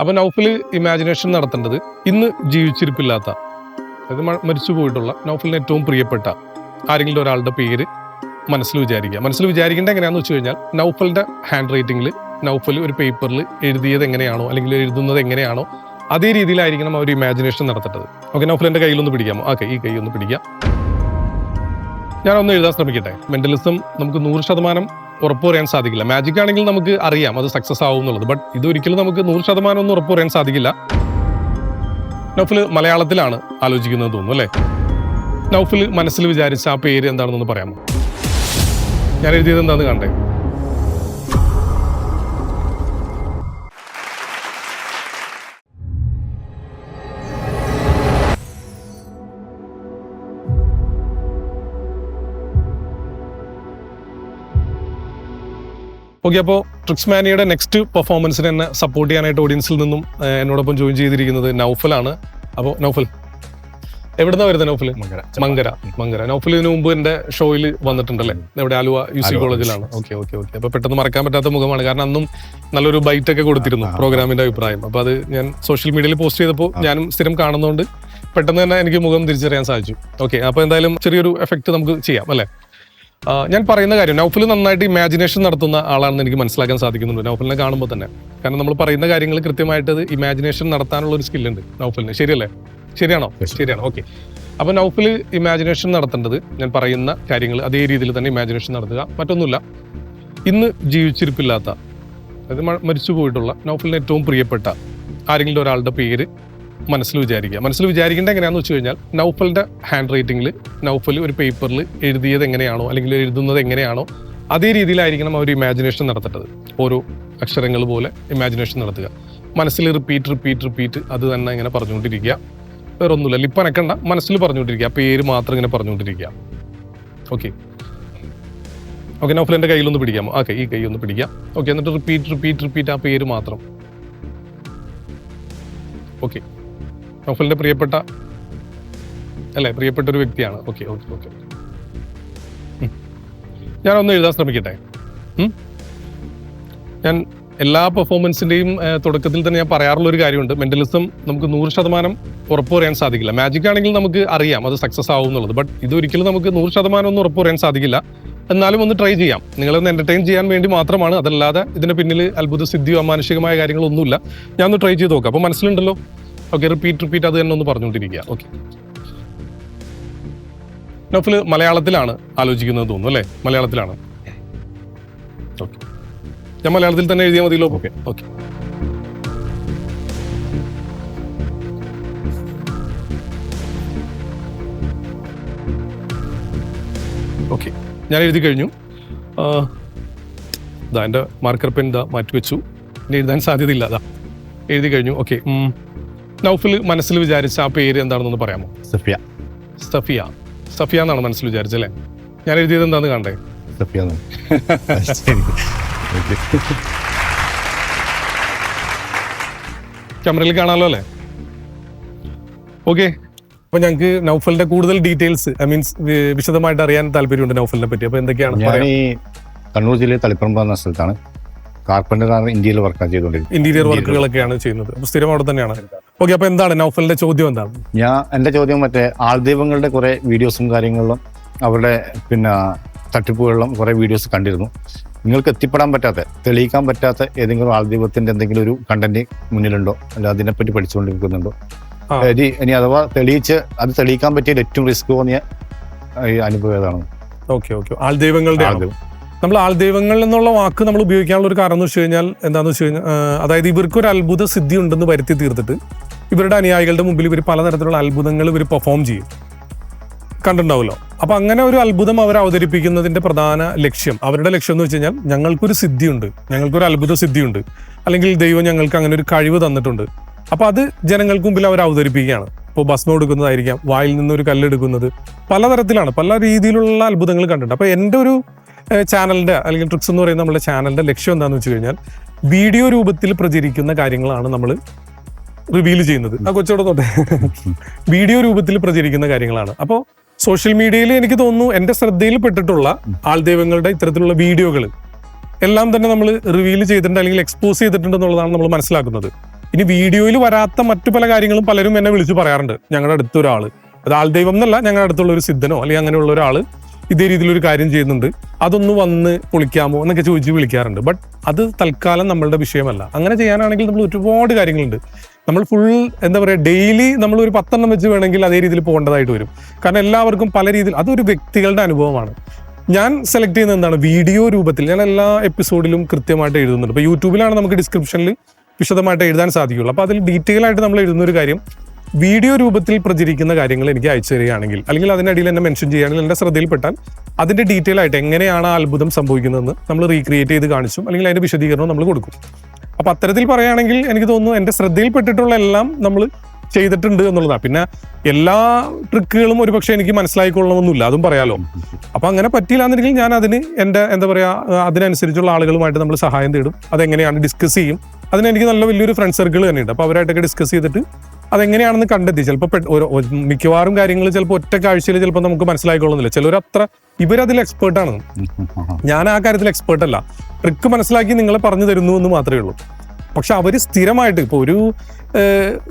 അപ്പൊ നൗഫിൽ ഇമാജിനേഷൻ നടത്തേണ്ടത് ഇന്ന് ജീവിച്ചിരിപ്പില്ലാത്ത അതായത് മരിച്ചു പോയിട്ടുള്ള നൗഫലിന് ഏറ്റവും പ്രിയപ്പെട്ട ആരെങ്കിലും ഒരാളുടെ പേര് മനസ്സിൽ വിചാരിക്കുക. മനസ്സിൽ വിചാരിക്കേണ്ട എങ്ങനെയാണെന്ന് വെച്ച് കഴിഞ്ഞാൽ നൗഫലിന്റെ ഹാൻഡ് റൈറ്റിംഗിൽ നൗഫൽ ഒരു പേപ്പറിൽ എഴുതിയത് എങ്ങനെയാണോ അല്ലെങ്കിൽ എഴുതുന്നത് എങ്ങനെയാണോ അതേ രീതിയിലായിരിക്കണം അവർ ഇമാജിനേഷൻ നടത്തേണ്ടത്. ഓക്കെ നൗഫലിന്റെ കയ്യിലൊന്ന് പിടിക്കാമോ ഓക്കെ ഈ കൈ ഒന്ന് പിടിക്കാം. ഞാനൊന്ന് എഴുതാൻ ശ്രമിക്കട്ടെ. മെന്റലിസം നമുക്ക് നൂറ് ശതമാനം ഉറപ്പ് പറയാൻ സാധിക്കില്ല. മാജിക് ആണെങ്കിൽ നമുക്ക് അറിയാം അത് സക്സസ് ആവും എന്നുള്ളത്. ബട്ട് ഇതൊരിക്കലും നമുക്ക് നൂറ് ശതമാനം ഒന്നും ഉറപ്പ് പറയാൻ സാധിക്കില്ല. നൗഫിൽ മലയാളത്തിലാണ് ആലോചിക്കുന്നത് തോന്നുന്നു അല്ലേ? നൗഫിൽ മനസ്സിൽ വിചാരിച്ച ആ പേര് എന്താണെന്നൊന്ന് പറയാമോ? ഞാൻ എഴുതിയത് എന്താണെന്ന് കണ്ടേ ഓക്കെ അപ്പോൾ ട്രിക്സ് മാനിയുടെ നെക്സ്റ്റ് പെർഫോമൻസിന് എന്നെ സപ്പോർട്ട് ചെയ്യാനായിട്ട് ഓഡിയൻസിൽ നിന്നും എന്നോടൊപ്പം ജോയിൻ ചെയ്തിരിക്കുന്നത് നൗഫലാണ്. അപ്പോൾ നൗഫൽ എവിടുന്നാ വരുന്നത് നൗഫൽ മങ്കര. മങ്കര നൗഫൽ ഇതിനു മുമ്പ് എന്റെ ഷോയിൽ വന്നിട്ടുണ്ടല്ലേ? ഇവിടെ ആലുവ യു സി കോളേജിലാണ്. Okay okay okay. അപ്പോൾ പെട്ടെന്ന് മറക്കാൻ പറ്റാത്ത മുഖമാണ്. കാരണം അന്നും നല്ലൊരു ബൈറ്റ് ഒക്കെ കൊടുത്തിരുന്നു. പ്രോഗ്രാമിന്റെ അഭിപ്രായം. അപ്പോൾ അത് ഞാൻ സോഷ്യൽ മീഡിയയിൽ പോസ്റ്റ് ചെയ്തപ്പോൾ ഞാനും സ്ഥിരം കാണുന്നതുകൊണ്ട് പെട്ടെന്ന് തന്നെ എനിക്ക് മുഖം തിരിച്ചറിയാൻ സാധിച്ചു. ഓക്കെ അപ്പോൾ എന്തായാലും ചെറിയൊരു എഫക്റ്റ് നമുക്ക് ചെയ്യാം അല്ലേ? ഞാൻ പറയുന്ന കാര്യം നൗഫൽ നന്നായിട്ട് ഇമാജിനേഷൻ നടത്തുന്ന ആളാണെന്ന് എനിക്ക് മനസ്സിലാക്കാൻ സാധിക്കുന്നുണ്ട് നൗഫലിനെ കാണുമ്പോൾ തന്നെ. കാരണം നമ്മൾ പറയുന്ന കാര്യങ്ങൾ കൃത്യമായിട്ട് ഇമാജിനേഷൻ നടത്താനുള്ള ഒരു സ്കില്ലുണ്ട് നൗഫലിന്. ശരിയല്ലേ? ശരിയാണോ. ശരിയാണ്. ഓക്കെ അപ്പോൾ നൗഫിൽ ഇമാജിനേഷൻ നടത്തേണ്ടത് ഞാൻ പറയുന്ന കാര്യങ്ങൾ അതേ രീതിയിൽ തന്നെ ഇമാജിനേഷൻ നടത്തുക. മറ്റൊന്നുമില്ല ഇന്ന് ജീവിച്ചിരിപ്പില്ലാത്ത അതായത് മരിച്ചു പോയിട്ടുള്ള നൗഫലിന് ഏറ്റവും പ്രിയപ്പെട്ട ആരെങ്കിലും ഒരാളുടെ പേര് മനസ്സിൽ വിചാരിക്കുക. മനസ്സിൽ വിചാരിക്കേണ്ട എങ്ങനെയാണെന്ന് വെച്ച് കഴിഞ്ഞാൽ നൗഫലിന്റെ ഹാൻഡ് റൈറ്റിംഗിൽ നൗഫൽ ഒരു പേപ്പറിൽ എഴുതിയത് എങ്ങനെയാണോ അല്ലെങ്കിൽ എഴുതുന്നത് എങ്ങനെയാണോ അതേ രീതിയിലായിരിക്കണം അവർ ഇമാജിനേഷൻ നടത്തേണ്ടത്. ഓരോ അക്ഷരങ്ങൾ പോലെ ഇമാജിനേഷൻ നടത്തുക. മനസ്സിൽ റിപ്പീറ്റ് റിപ്പീറ്റ് റിപ്പീറ്റ് അത് തന്നെ ഇങ്ങനെ പറഞ്ഞുകൊണ്ടിരിക്കുക. വേറെ ഒന്നുമില്ല ലിപ്പനക്കണ്ട. മനസ്സിൽ പറഞ്ഞുകൊണ്ടിരിക്കുക. പേര് മാത്രം ഇങ്ങനെ പറഞ്ഞുകൊണ്ടിരിക്കുക. ഓക്കെ ഓക്കെ നൗഫൽ എന്റെ കയ്യിലൊന്ന് പിടിക്കാമോ ഓക്കെ ഈ കൈ ഒന്ന് പിടിക്കാം. ഓക്കെ എന്നിട്ട് റിപ്പീറ്റ് റിപ്പീറ്റ് റിപ്പീറ്റ് ആ പേര് മാത്രം. ഓക്കെ നൗഫലിന്റെ പ്രിയപ്പെട്ട അല്ലേ പ്രിയപ്പെട്ട ഒരു വ്യക്തിയാണ്. Okay okay okay. ഞാനൊന്ന് എഴുതാൻ ശ്രമിക്കട്ടെ? ഞാൻ എല്ലാ പെർഫോമൻസിന്റെയും തുടക്കത്തിൽ തന്നെ ഞാൻ പറയാറുള്ള ഒരു കാര്യമുണ്ട്. മെന്റലിസം നമുക്ക് നൂറ് ശതമാനം ഉറപ്പ് പറയാൻ സാധിക്കില്ല. മാജിക് ആണെങ്കിൽ നമുക്ക് അറിയാം അത് സക്സസ് ആവും എന്നുള്ളത്. ബട്ട് ഇതൊരിക്കലും നമുക്ക് നൂറ് ശതമാനം ഒന്നും ഉറപ്പ് പറയാൻ സാധിക്കില്ല. എന്നാലും ഒന്ന് ട്രൈ ചെയ്യാം. നിങ്ങളൊന്ന് എന്റർടൈൻ ചെയ്യാൻ വേണ്ടി മാത്രമാണ്. അതല്ലാതെ ഇതിന് പിന്നിൽ അത്ഭുത സിദ്ധിയോ അമാനുഷികമായ കാര്യങ്ങളൊന്നുമില്ല. ഞാൻ ഒന്ന് ട്രൈ ചെയ്ത് നോക്കാം. അപ്പോൾ മനസ്സിലുണ്ടല്ലോ? ഓക്കെ റിപ്പീറ്റ് റിപ്പീറ്റ് അത് തന്നെ ഒന്ന് പറഞ്ഞുകൊണ്ടിരിക്കുക. ഓക്കെ നൗഫൽ മലയാളത്തിലാണ് ആലോചിക്കുന്നത് തോന്നുന്നു അല്ലേ? മലയാളത്തിലാണ്. ഓക്കെ ഞാൻ മലയാളത്തിൽ തന്നെ എഴുതിയാൽ മതിയല്ലോ. ഓക്കെ ഓക്കെ ഓക്കെ ഞാൻ എഴുതി കഴിഞ്ഞു. ഇതാ എന്റെ മാർക്കർ പെൻ ഇതാ മാറ്റി വെച്ചു ഇനി എഴുതാൻ സാധ്യതയില്ല. അതാ എഴുതി കഴിഞ്ഞു. ഓക്കെ നൗഫൽ മനസ്സിൽ വിചാരിച്ച ആ പേര് എന്താണെന്നൊന്ന് പറയാമോ? സഫിയ. സഫിയ. സഫിയ എന്നാണ് മനസ്സിൽ വിചാരിച്ചല്ലേ ഞാൻ എഴുതിയത് എന്താന്ന് കണ്ടേ സഫിയ ക്യാമറയിൽ കാണാമല്ലോ അല്ലേ? ഓക്കെ അപ്പൊ ഞങ്ങൾക്ക് നൗഫലിന്റെ കൂടുതൽ ഡീറ്റെയിൽസ് ഐ മീൻസ് വിശദമായിട്ട് അറിയാൻ താല്പര്യമുണ്ട് നൗഫലിനെ പറ്റി. അപ്പൊ എന്തൊക്കെയാണ്? ഞാൻ ഈ കണ്ണൂർ ജില്ലയിൽ തളിപ്പറമ്പ് എന്ന സ്ഥലത്താണ്. കാർപ്പന്ററാണ് ഇന്ത്യയിൽ വർക്ക് ചെയ്തുകൊണ്ടിരിക്കുന്നത്. ഇന്റീരിയർ വർക്കുകളൊക്കെയാണ് ചെയ്യുന്നത്. അപ്പോൾ സ്ഥിരം അവിടെ തന്നെയാണ്. ഓക്കെ അപ്പൊ എന്താണ് നൗഫലിന്റെ ചോദ്യം എന്താണ്? ഞാൻ എന്റെ ചോദ്യം മറ്റേ ആൾദൈവങ്ങളുടെ കുറേ വീഡിയോസും കാര്യങ്ങളിലും അവരുടെ പിന്നെ തട്ടിപ്പുകളിലും കുറേ വീഡിയോസ് കണ്ടിരുന്നു. നിങ്ങൾക്ക് എത്തിപ്പെടാൻ പറ്റാത്ത തെളിയിക്കാൻ പറ്റാത്ത ഏതെങ്കിലും ആൾദൈവത്തിന്റെ എന്തെങ്കിലും ഒരു കണ്ടന്റ് മുന്നിലുണ്ടോ? അല്ല അതിനെപ്പറ്റി പഠിച്ചുകൊണ്ടിരിക്കുന്നുണ്ടോ. ഇനി അഥവാ തെളിയിച്ച് അത് തെളിയിക്കാൻ പറ്റിയ ഏറ്റവും റിസ്ക് തോന്നിയ അനുഭവം ഏതാണ്? ഓക്കെ ഓക്കെ ആൾദൈവങ്ങളുടെ ആൾദൈവം. നമ്മൾ ആൾദൈവങ്ങൾ എന്നുള്ള വാക്ക് നമ്മൾ ഉപയോഗിക്കാനുള്ള ഒരു കാരണം എന്ന് വെച്ച് കഴിഞ്ഞാൽ എന്താണെന്ന് വെച്ച് കഴിഞ്ഞാൽ അതായത് ഇവർക്ക് ഒരു അത്ഭുത സിദ്ധി ഉണ്ടെന്ന് വരുത്തി തീർത്തിട്ട് ഇവരുടെ അനുയായികളുടെ മുമ്പിൽ ഇവർ പലതരത്തിലുള്ള അത്ഭുതങ്ങൾ ഇവർ പെർഫോം ചെയ്യും. കണ്ടിട്ടുണ്ടാവുമല്ലോ. അപ്പൊ അങ്ങനെ ഒരു അത്ഭുതം അവർ അവതരിപ്പിക്കുന്നതിന്റെ പ്രധാന ലക്ഷ്യം അവരുടെ ലക്ഷ്യം എന്ന് വെച്ച് കഴിഞ്ഞാൽ ഞങ്ങൾക്കൊരു സിദ്ധിയുണ്ട് ഞങ്ങൾക്കൊരു അത്ഭുത സിദ്ധിയുണ്ട് അല്ലെങ്കിൽ ദൈവം ഞങ്ങൾക്ക് അങ്ങനെ ഒരു കഴിവ് തന്നിട്ടുണ്ട്. അപ്പൊ അത് ജനങ്ങൾക്ക് മുമ്പിൽ അവർ അവതരിപ്പിക്കുകയാണ്. ഇപ്പോൾ ഭസ്മം എടുക്കുന്നതായിരിക്കാം വായിൽ നിന്നൊരു കല്ലെടുക്കുന്നത് പലതരത്തിലാണ് പല രീതിയിലുള്ള അത്ഭുതങ്ങൾ കണ്ടിട്ടുണ്ട്. അപ്പൊ എന്റെ ഒരു ചാനലിന്റെ അല്ലെങ്കിൽ ട്രിക്സ് എന്ന് പറയുന്ന നമ്മുടെ ചാനലിന്റെ ലക്ഷ്യം എന്താണെന്ന് വെച്ച് കഴിഞ്ഞാൽ വീഡിയോ രൂപത്തിൽ പ്രചരിക്കുന്ന കാര്യങ്ങളാണ് നമ്മൾ റിവീൽ ചെയ്യുന്നത്. ആ കൊച്ചോട് തൊട്ടെ വീഡിയോ രൂപത്തിൽ പ്രചരിക്കുന്ന കാര്യങ്ങളാണ്. അപ്പോൾ സോഷ്യൽ മീഡിയയിൽ എനിക്ക് തോന്നുന്നു എന്റെ ശ്രദ്ധയിൽ പെട്ടിട്ടുള്ള ആൾദൈവങ്ങളുടെ ഇത്തരത്തിലുള്ള വീഡിയോകൾ എല്ലാം തന്നെ നമ്മൾ റിവീൽ ചെയ്തിട്ടുണ്ട് അല്ലെങ്കിൽ എക്സ്പോസ് ചെയ്തിട്ടുണ്ട് എന്നുള്ളതാണ് നമ്മൾ മനസ്സിലാക്കുന്നത്. ഇനി വീഡിയോയിൽ വരാത്ത മറ്റു പല കാര്യങ്ങളും പലരും എന്നെ വിളിച്ചു പറയാറുണ്ട്. ഞങ്ങളുടെ അടുത്തൊരാൾ. അത് ആൾദൈവം എന്നല്ല ഞങ്ങളുടെ അടുത്തുള്ള ഒരു സിദ്ധനോ അല്ലെങ്കിൽ അങ്ങനെയുള്ള ഒരാൾ ഇതേ രീതിയിലൊരു കാര്യം ചെയ്യുന്നുണ്ട്. അതൊന്ന് വന്ന് പൊളിക്കാമോ എന്നൊക്കെ ചോദിച്ച് വിളിക്കാറുണ്ട്. ബട്ട് അത് തൽക്കാലം നമ്മളുടെ വിഷയമല്ല. അങ്ങനെ ചെയ്യാനാണെങ്കിൽ നമ്മൾ ഒരുപാട് കാര്യങ്ങളുണ്ട്. നമ്മൾ ഫുൾ എന്താ പറയുക ഡെയിലി നമ്മൾ ഒരു പത്തെണ്ണം വെച്ച് വേണമെങ്കിൽ അതേ രീതിയിൽ പോകേണ്ടതായിട്ട് വരും. കാരണം എല്ലാവർക്കും പല രീതിയിൽ അതൊരു വ്യക്തികളുടെ അനുഭവമാണ്. ഞാൻ സെലക്ട് ചെയ്യുന്നത് എന്താണ്? വീഡിയോ രൂപത്തിൽ. ഞാൻ എല്ലാ എപ്പിസോഡിലും കൃത്യമായിട്ട് എഴുതുന്നുണ്ട്. ഇപ്പോൾ യൂട്യൂബിലാണ് നമുക്ക് ഡിസ്ക്രിപ്ഷനിൽ വിശദമായിട്ട് എഴുതാൻ സാധിക്കുള്ളൂ. അപ്പോൾ അതിൽ ഡീറ്റെയിൽ ആയിട്ട് നമ്മൾ എഴുതുന്ന ഒരു കാര്യം വീഡിയോ രൂപത്തിൽ പ്രചരിക്കുന്ന കാര്യങ്ങൾ എനിക്ക് അയച്ചു തരികയാണെങ്കിൽ അല്ലെങ്കിൽ അതിനടിയിൽ എന്നെ മെൻഷൻ ചെയ്യുകയാണെങ്കിൽ എന്റെ ശ്രദ്ധയിൽപ്പെട്ടാൽ അതിന്റെ ഡീറ്റെയിൽ ആയിട്ട് എങ്ങനെയാണ് ആ അത്ഭുതം സംഭവിക്കുന്നതെന്ന് നമ്മൾ റീക്രിയേറ്റ് ചെയ്ത് കാണിച്ചും അല്ലെങ്കിൽ അതിന്റെ വിശദീകരണം നമ്മൾ കൊടുക്കും. അപ്പൊ അത്തരത്തിൽ പറയുകയാണെങ്കിൽ എനിക്ക് തോന്നുന്നു എന്റെ ശ്രദ്ധയിൽപ്പെട്ടിട്ടുള്ള എല്ലാം നമ്മൾ ചെയ്തിട്ടുണ്ട് എന്നുള്ളതാണ്. പിന്നെ എല്ലാ ട്രിക്കുകളും ഒരുപക്ഷെ എനിക്ക് മനസ്സിലായിക്കൊള്ളണമെന്നില്ല അതും പറയാലോ. അപ്പൊ അങ്ങനെ പറ്റിയില്ല എന്നുണ്ടെങ്കിൽ ഞാൻ അതിന് എന്റെ എന്താ പറയാ അതിനനുസരിച്ചുള്ള ആളുകളുമായിട്ട് നമ്മൾ സഹായം തേടും അതെങ്ങനെയാണ് ഡിസ്കസ് ചെയ്യും. അതിന് എനിക്ക് നല്ല വലിയൊരു ഫ്രണ്ട് സർക്കിൾ തന്നെയുണ്ട്. അപ്പോൾ അവരായിട്ടൊക്കെ ഡിസ്കസ് ചെയ്തിട്ട് അതെങ്ങനെയാണെന്ന് കണ്ടെത്തി. ചിലപ്പോൾ മിക്കവാറും കാര്യങ്ങൾ ചിലപ്പോൾ ഒറ്റ കാഴ്ചയിൽ ചിലപ്പോൾ നമുക്ക് മനസ്സിലായിക്കൊള്ളുന്നില്ല. ചിലർ അത്ര ഇവരതിൽ ആണ്. ഞാൻ ആ കാര്യത്തിൽ എക്സ്പേർട്ട് അല്ല. ട്രിക്ക് മനസ്സിലാക്കി നിങ്ങളെ പറഞ്ഞു തരുന്നു എന്ന് മാത്രമേ ഉള്ളൂ. പക്ഷെ അവർ സ്ഥിരമായിട്ട് ഇപ്പോൾ ഒരു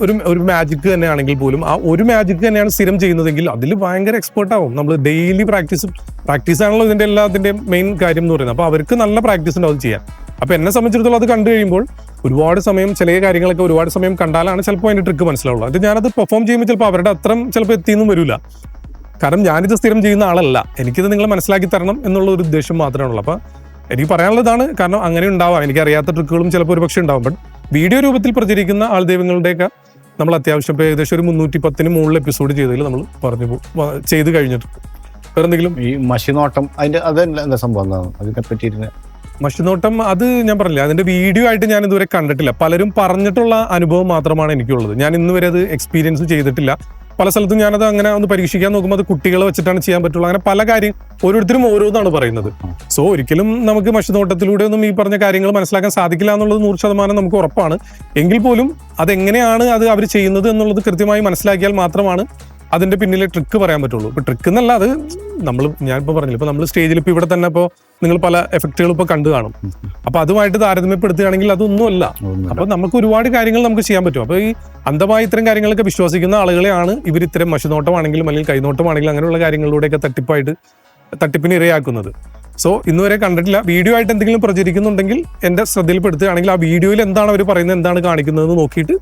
ഒരു ഒരു മാജിക് തന്നെയാണെങ്കിൽ പോലും ആ ഒരു മാജിക് തന്നെയാണ് സ്ഥിരം ചെയ്യുന്നതെങ്കിൽ അതിൽ ഭയങ്കര എക്സ്പേർട്ട് ആവും. നമ്മൾ ഡെയിലി പ്രാക്ടീസ് പ്രാക്ടീസ് ആണല്ലോ ഇതിന്റെ എല്ലാത്തിന്റെയും മെയിൻ കാര്യം എന്ന് പറയുന്നത്. അപ്പോൾ അവർക്ക് നല്ല പ്രാക്ടീസ് ഉണ്ടാവും ചെയ്യാൻ. അപ്പോൾ എന്നെ സംബന്ധിച്ചിടത്തോളം അത് കണ്ടു കഴിയുമ്പോൾ ഒരുപാട് സമയം ചില കാര്യങ്ങളൊക്കെ ഒരുപാട് സമയം കണ്ടാലാണ് ചിലപ്പോൾ അതിന്റെ ട്രിക്ക് മനസ്സിലാവുള്ളൂ. അത് ഞാനത് പെർഫോം ചെയ്യുമ്പോൾ ചിലപ്പോൾ അവരുടെ അത്രയും ചിലപ്പോൾ എത്തിയെന്നും വരില്ല കാരണം ഞാനിത് സ്ഥിരം ചെയ്യുന്ന ആളല്ല. എനിക്കിത് നിങ്ങൾ മനസ്സിലാക്കി തരണം എന്നുള്ള ഒരു ഉദ്ദേശം മാത്രമേ ഉള്ളൂ. അപ്പോൾ എനിക്ക് പറയാനുള്ളതാണ് കാരണം അങ്ങനെ ഉണ്ടാവാം. എനിക്ക് അറിയാത്ത ട്രിക്കുകളും ചിലപ്പോൾ ഒരു പക്ഷേ ഉണ്ടാവും. ബട്ട് വീഡിയോ രൂപത്തിൽ പ്രചരിക്കുന്ന ആൾ ദൈവങ്ങളുടെയൊക്കെ നമ്മൾ അത്യാവശ്യം ഇപ്പോൾ ഏകദേശം ഒരു മുന്നൂറ്റി പത്തിന് മുകളിൽ എപ്പിസോഡ് ചെയ്തതിൽ നമ്മൾ പറഞ്ഞു പോ- വ- ചെയ്ത് കഴിഞ്ഞിട്ടുണ്ട്. വേറെ എന്തെങ്കിലും ഈ മഷിനോട്ടം അതിന്റെ അതെന്താ സംഭവം? എന്താണ്? അതിനെ പറ്റിയിരുന്ന മഷിനോട്ടം അത് ഞാൻ പറഞ്ഞില്ല അതിന്റെ വീഡിയോ ആയിട്ട് ഞാൻ ഇതുവരെ കണ്ടിട്ടില്ല. പലരും പറഞ്ഞിട്ടുള്ള അനുഭവം മാത്രമാണ് എനിക്കുള്ളത്. ഞാൻ ഇന്ന് വരെ അത് എക്സ്പീരിയൻസ് ചെയ്തിട്ടില്ല. പല സ്ഥലത്തും ഞാനത് അങ്ങനെ ഒന്ന് പരീക്ഷിക്കാൻ നോക്കുമ്പോൾ അത് കുട്ടികളെ വെച്ചിട്ടാണ് ചെയ്യാൻ പറ്റുള്ളൂ. അങ്ങനെ പല കാര്യം ഓരോരുത്തരും ഓരോന്നാണ് പറയുന്നത്. സോ ഒരിക്കലും നമുക്ക് മഷിനോട്ടത്തിലൂടെ ഒന്നും ഈ പറഞ്ഞ കാര്യങ്ങൾ മനസ്സിലാക്കാൻ സാധിക്കില്ല എന്നുള്ളത് നൂറ് ശതമാനം നമുക്ക് ഉറപ്പാണ്. എങ്കിൽ പോലും അതെങ്ങനെയാണ് അത് അവർ ചെയ്യുന്നത് എന്നുള്ളത് കൃത്യമായി മനസ്സിലാക്കിയാൽ മാത്രമാണ് അതിന്റെ പിന്നിലെ ട്രിക്ക് പറയാൻ പറ്റുള്ളൂ. ഇപ്പൊ ട്രിക്ക് എന്നല്ല അത് നമ്മൾ ഞാൻ ഇപ്പൊ പറഞ്ഞില്ല ഇപ്പൊ നമ്മൾ സ്റ്റേജിൽ ഇപ്പൊ ഇവിടെ തന്നെ ഇപ്പോ നിങ്ങൾ പല എഫക്റ്റുകൾ ഇപ്പൊ കണ്ടു കാണും. അപ്പൊ അതുമായിട്ട് താരതമ്യപ്പെടുത്തുകയാണെങ്കിൽ അതൊന്നുമല്ല. അപ്പൊ നമുക്ക് ഒരുപാട് കാര്യങ്ങൾ നമുക്ക് ചെയ്യാൻ പറ്റും. അപ്പൊ ഈ അന്ധമായി ഇത്തരം കാര്യങ്ങളൊക്കെ വിശ്വസിക്കുന്ന ആളുകളെയാണ് ഇവർ ഇത്തരം മഷിനോട്ടമാണെങ്കിലും അല്ലെങ്കിൽ കൈനോട്ടമാണെങ്കിലും അങ്ങനെയുള്ള കാര്യങ്ങളിലൂടെയൊക്കെ തട്ടിപ്പായിട്ട് തട്ടിപ്പിന് ഇരയാക്കുന്നത്. സോ ഇന്നുവരെ കണ്ടിട്ടില്ല. വീഡിയോ ആയിട്ട് എന്തെങ്കിലും പ്രചരിക്കുന്നുണ്ടെങ്കിൽ എന്റെ ശ്രദ്ധയിൽപ്പെടുത്തുകയാണെങ്കിൽ ആ വീഡിയോയിൽ എന്താണ് അവർ പറയുന്നത് എന്താണ് കാണിക്കുന്നതെന്ന് നോക്കിയിട്ട്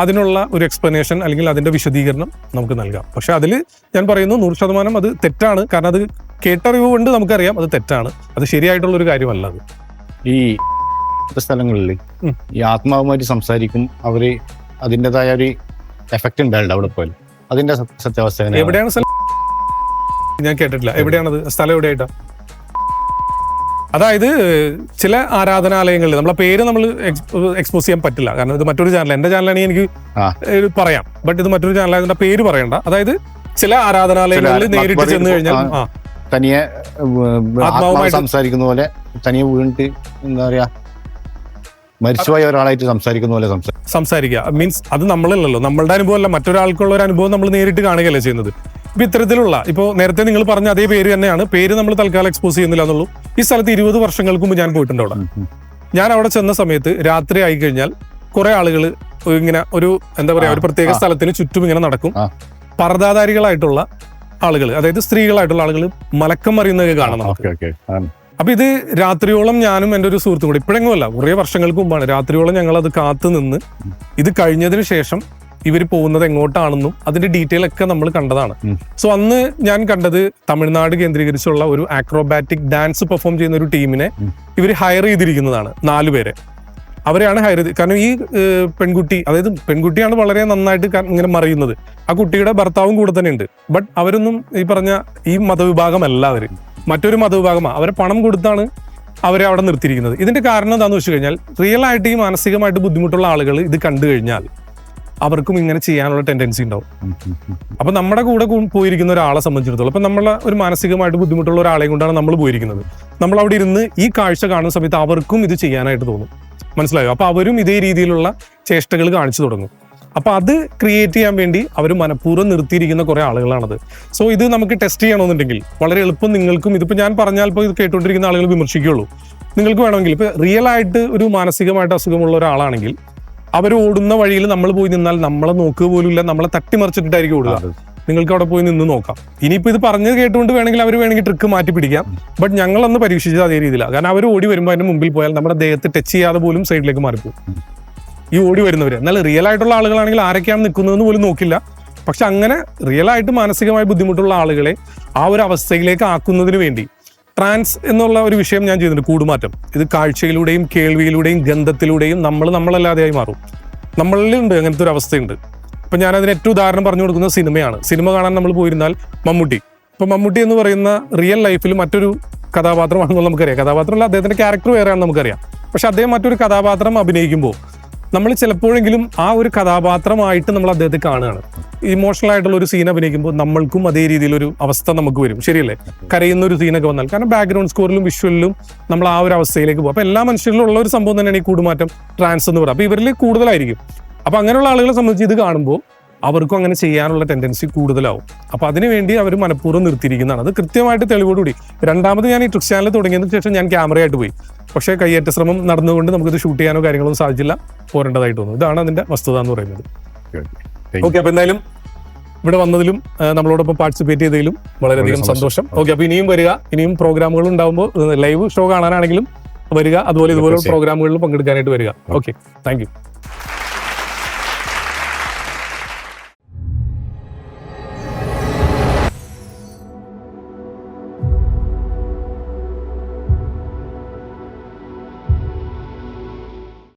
അതിനുള്ള ഒരു എക്സ്പ്ലനേഷൻ അല്ലെങ്കിൽ അതിന്റെ വിശദീകരണം നമുക്ക് നൽകാം. പക്ഷെ അതിൽ ഞാൻ പറയുന്നു നൂറ് ശതമാനം അത് തെറ്റാണ്. കാരണം അത് കേട്ടറിവ് കൊണ്ട് നമുക്കറിയാം അത് തെറ്റാണ്. അത് ശരിയായിട്ടുള്ള ഒരു കാര്യമല്ല അത്. ഈ സ്ഥലങ്ങളിൽ ഈ ആത്മാവുമായിട്ട് സംസാരിക്കും അവർ അതിന്റെതായ ഒരു എഫക്റ്റ് ഉണ്ടായിട്ട് അവിടെ പോയാൽ. അതിന്റെ സത്യ- സത്യാവസ്ഥ എവിടെയാണ് സ്ഥലം ഞാൻ കേട്ടിട്ടില്ല. എവിടെയാണത്? സ്ഥലം എവിടെയായിട്ടാ? അതായത് ചില ആരാധനാലയങ്ങളിൽ നമ്മളെ പേര് നമ്മൾ എക്സ്പോസ് ചെയ്യാൻ പറ്റില്ല. കാരണം ഇത് മറ്റൊരു ചാനൽ എന്റെ ചാനലാണ് എനിക്ക് പറയാം. ബട്ട് ഇത് മറ്റൊരു ചാനലായതിന്റെ പേര് പറയണ്ട. അതായത് ചില ആരാധനാലയങ്ങളിൽ നേരിട്ട് ചെന്ന് കഴിഞ്ഞാൽ തനിയെ സംസാരിക്കുന്ന പോലെ തനിയെ വീണിട്ട് എന്താ പറയാ മരിച്ചുപോയ ഒരാളായിട്ട് സംസാരിക്കുന്ന പോലെ സംസാരിക്കും സംസാരിക്കുക. മീൻസ് അത് നമ്മളല്ലല്ലോ. നമ്മളുടെ അനുഭവം അല്ല മറ്റൊരാൾക്കുള്ള ഒരു അനുഭവം നമ്മൾ നേരിട്ട് കാണുകയല്ലേ ചെയ്യുന്നത്. ഇപ്പൊ ഇത്തരത്തിലുള്ള ഇപ്പോൾ നേരത്തെ നിങ്ങൾ പറഞ്ഞ അതേ പേര് തന്നെയാണ്. പേര് നമ്മൾ തൽക്കാലം എക്സ്പോസ് ചെയ്യുന്നില്ല എന്നുള്ളൂ. ഈ സ്ഥലത്ത് ഇരുപത് വർഷങ്ങൾക്ക് മുമ്പ് ഞാൻ പോയിട്ടുണ്ട് അവിടെ. ഞാൻ അവിടെ ചെന്ന സമയത്ത് രാത്രി ആയി കഴിഞ്ഞാൽ കുറെ ആളുകൾ ഇങ്ങനെ ഒരു എന്താ പറയാ ഒരു പ്രത്യേക. സ്ഥലത്തിന് ചുറ്റും ഇങ്ങനെ നടക്കും. പർദാധാരികളായിട്ടുള്ള ആളുകൾ അതായത് സ്ത്രീകളായിട്ടുള്ള ആളുകൾ മലക്കം മറിയുന്നതൊക്കെ കാണാം നമുക്ക്. Okay okay. അപ്പൊ ഇത് രാത്രിയോളം ഞാനും എന്റെ ഒരു സുഹൃത്തും കൂടി ഇപ്പോഴെങ്ങും അല്ല കുറേ വർഷങ്ങൾക്ക് മുമ്പാണ് രാത്രിയോളം ഞങ്ങൾ അത് കാത്തു നിന്ന് ഇത് കഴിഞ്ഞതിന് ശേഷം ഇവർ പോകുന്നത് എങ്ങോട്ടാണെന്നും അതിന്റെ ഡീറ്റെയിൽ ഒക്കെ നമ്മൾ കണ്ടതാണ്. സോ അന്ന് ഞാൻ കണ്ടത് തമിഴ്നാട് കേന്ദ്രീകരിച്ചുള്ള ഒരു ആക്രോബാറ്റിക് ഡാൻസ് പെർഫോം ചെയ്യുന്ന ഒരു ടീമിനെ ഇവർ ഹയർ ചെയ്തിരിക്കുന്നതാണ് നാലുപേരെ അവരെയാണ് ഹയർ ചെയ്ത് കാരണം ഈ പെൺകുട്ടി അതായത് പെൺകുട്ടിയാണ് വളരെ നന്നായിട്ട് ഇങ്ങനെ മറിയുന്നത്. ആ കുട്ടിയുടെ ഭർത്താവും കൂടെ തന്നെ ഉണ്ട്. ബട്ട് അവരൊന്നും ഈ പറഞ്ഞ ഈ മതവിഭാഗമല്ല അവർ മറ്റൊരു മതവിഭാഗമാണ് അവരെ പണം കൊടുത്താണ് അവരെ അവിടെ നിർത്തിയിരിക്കുന്നത്. ഇതിന്റെ കാരണം എന്താണെന്ന് വെച്ച് കഴിഞ്ഞാൽ റിയൽ ആയിട്ട് ഈ മാനസികമായിട്ട് ബുദ്ധിമുട്ടുള്ള ആളുകൾ ഇത് കണ്ടു കഴിഞ്ഞാൽ അവർക്കും ഇങ്ങനെ ചെയ്യാനുള്ള ടെൻഡൻസി ഉണ്ടാവും. അപ്പൊ നമ്മുടെ കൂടെ പോയിരിക്കുന്ന ഒരാളെ സംബന്ധിച്ചിടത്തോളം അപ്പൊ നമ്മളെ ഒരു മാനസികമായിട്ട് ബുദ്ധിമുട്ടുള്ള ഒരാളെ കൊണ്ടാണ് നമ്മൾ പോയിരിക്കുന്നത്. നമ്മൾ അവിടെ ഇരുന്ന് ഈ കാഴ്ച കാണുന്ന സമയത്ത് അവർക്കും ഇത് ചെയ്യാനായിട്ട് തോന്നും. മനസ്സിലായോ? അപ്പൊ അവരും ഇതേ രീതിയിലുള്ള ചേഷ്ടകൾ കാണിച്ചു തുടങ്ങും. അപ്പൊ അത് ക്രിയേറ്റ് ചെയ്യാൻ വേണ്ടി അവർ മനഃപൂർവം നിർത്തിയിരിക്കുന്ന കുറെ ആളുകളാണത്. സോ ഇത് നമുക്ക് ടെസ്റ്റ് ചെയ്യണമെന്നുണ്ടെങ്കിൽ വളരെ എളുപ്പം നിങ്ങൾക്കും ഇതിപ്പോ ഞാൻ പറഞ്ഞാൽ ഇപ്പോൾ ഇത് കേട്ടുകൊണ്ടിരിക്കുന്ന ആളുകൾ വിമർശിക്കുകയുള്ളൂ. നിങ്ങൾക്ക് വേണമെങ്കിൽ ഇപ്പൊ റിയൽ ആയിട്ട് ഒരു മാനസികമായിട്ട് അസുഖമുള്ള ഒരാളാണെങ്കിൽ അവർ ഓടുന്ന വഴിയിൽ നമ്മൾ പോയി നിന്നാൽ നമ്മളെ നോക്കുക പോലും ഇല്ല നമ്മളെ തട്ടിമറിച്ചിട്ടായിരിക്കും ഓടുക. നിങ്ങൾക്ക് അവിടെ പോയി നിന്ന് നോക്കാം. ഇനിയിപ്പോ ഇത് പറഞ്ഞത് കേട്ടുകൊണ്ട് വേണമെങ്കിൽ അവർ വേണമെങ്കിൽ ട്രിക്ക് മാറ്റി പിടിക്കാം. ബട്ട് ഞങ്ങൾ അന്ന് പരീക്ഷിച്ചത് അതേ രീതിയിലാണ് കാരണം അവർ ഓടി വരുമ്പോൾ അതിന്റെ മുമ്പിൽ പോയാൽ നമ്മുടെ ദേഹത്ത് ടച്ച് ചെയ്യാതെ പോലും സൈഡിലേക്ക് മാറിപ്പോകും ഈ ഓടി വരുന്നവർ എന്നാൽ റിയൽ ആയിട്ടുള്ള ആളുകളാണെങ്കിൽ ആരൊക്കെയാണ് നിൽക്കുന്നതെന്ന് പോലും നോക്കില്ല. പക്ഷെ അങ്ങനെ റിയൽ ആയിട്ട് മാനസികമായി ബുദ്ധിമുട്ടുള്ള ആളുകളെ ആ ഒരു അവസ്ഥയിലേക്ക് ആക്കുന്നതിന് വേണ്ടി ട്രാൻസ് എന്നുള്ള ഒരു വിഷയം ഞാൻ ചെയ്തിട്ടുണ്ട്. കൂടുമാറ്റം. ഇത് കാഴ്ചയിലൂടെയും കേൾവിയിലൂടെയും ഗന്ധത്തിലൂടെയും നമ്മൾ നമ്മളല്ലാതെയായി മാറും. നമ്മളിലുണ്ട് അങ്ങനത്തെ ഒരു അവസ്ഥയുണ്ട്. അപ്പം ഞാൻ അതിന് ഏറ്റവും ഉദാഹരണം പറഞ്ഞു കൊടുക്കുന്ന സിനിമയാണ്. സിനിമ കാണാൻ നമ്മൾ പോയിരുന്നാൽ മമ്മൂട്ടി. ഇപ്പം മമ്മൂട്ടി എന്ന് പറയുന്ന റിയൽ ലൈഫിൽ മറ്റൊരു കഥാപാത്രമാണെന്ന് നമുക്കറിയാം കഥാപാത്രമല്ല അദ്ദേഹത്തിന്റെ ക്യാരക്ടർ വേറെയാണെന്ന് നമുക്കറിയാം. പക്ഷെ അദ്ദേഹം മറ്റൊരു കഥാപാത്രം അഭിനയിക്കുമ്പോൾ നമ്മൾ ചിലപ്പോഴെങ്കിലും ആ ഒരു കഥാപാത്രമായിട്ട് നമ്മൾ അദ്ദേഹത്തെ കാണുകയാണ്. ഇമോഷണൽ ആയിട്ടുള്ള ഒരു സീൻ അഭിനയിക്കുമ്പോൾ നമ്മൾക്കും അതേ രീതിയിലൊരു അവസ്ഥ നമുക്ക് വരും. ശരിയല്ലേ? കരയുന്ന ഒരു സീനൊക്കെ വന്നാൽ. കാരണം ബാക്ക്ഗ്രൗണ്ട് സ്കോറിലും വിഷ്വലിലും നമ്മൾ ആ ഒരു അവസ്ഥയിലേക്ക് പോകും. അപ്പോൾ എല്ലാ മനുഷ്യരിലും ഉള്ള ഒരു സംഭവം തന്നെയാണ് ഈ കൂടുമാറ്റം ട്രാൻസ് എന്ന് പറയുക അപ്പോൾ ഇവരിൽ കൂടുതലായിരിക്കും. അപ്പോൾ അങ്ങനെയുള്ള ആളുകളെ സംബന്ധിച്ച് ഇത് കാണുമ്പോൾ അവർക്കും അങ്ങനെ ചെയ്യാനുള്ള ടെൻഡൻസി കൂടുതലാവും. അപ്പൊ അതിനുവേണ്ടി അവർ മനഃപൂർവം നിർത്തിയിരിക്കുന്നതാണ്. അത് കൃത്യമായിട്ട് തെളിവോടുകൂടി. രണ്ടാമത് ഞാൻ ഈ ട്രിക്സ് ചാനൽ തുടങ്ങിയതിന് ശേഷം ഞാൻ ക്യാമറയായിട്ട് പോയി. പക്ഷേ കയ്യേറ്റ ശ്രമം നടന്നുകൊണ്ട് നമുക്കിത് ഷൂട്ട് ചെയ്യാനോ കാര്യങ്ങളൊന്നും സാധിച്ചില്ല. പോരേണ്ടതായിട്ട് തോന്നുന്നു ഇതാണ് അതിന്റെ വസ്തുത എന്ന് പറയുന്നത്. ഓക്കെ അപ്പൊ എന്തായാലും ഇവിടെ വന്നതിലും നമ്മളോടൊപ്പം പാർട്ടിസിപ്പേറ്റ് ചെയ്തതിലും വളരെയധികം വളരെ സന്തോഷം. ഓക്കെ അപ്പോൾ ഇനിയും വരിക. ഇനിയും പ്രോഗ്രാമുകൾ ഉണ്ടാകുമ്പോൾ ലൈവ് ഷോ കാണാനാണെങ്കിലും വരിക. അതുപോലെ ഇതുപോലെ പ്രോഗ്രാമുകളിൽ പങ്കെടുക്കാനായിട്ട് വരിക. Okay thank you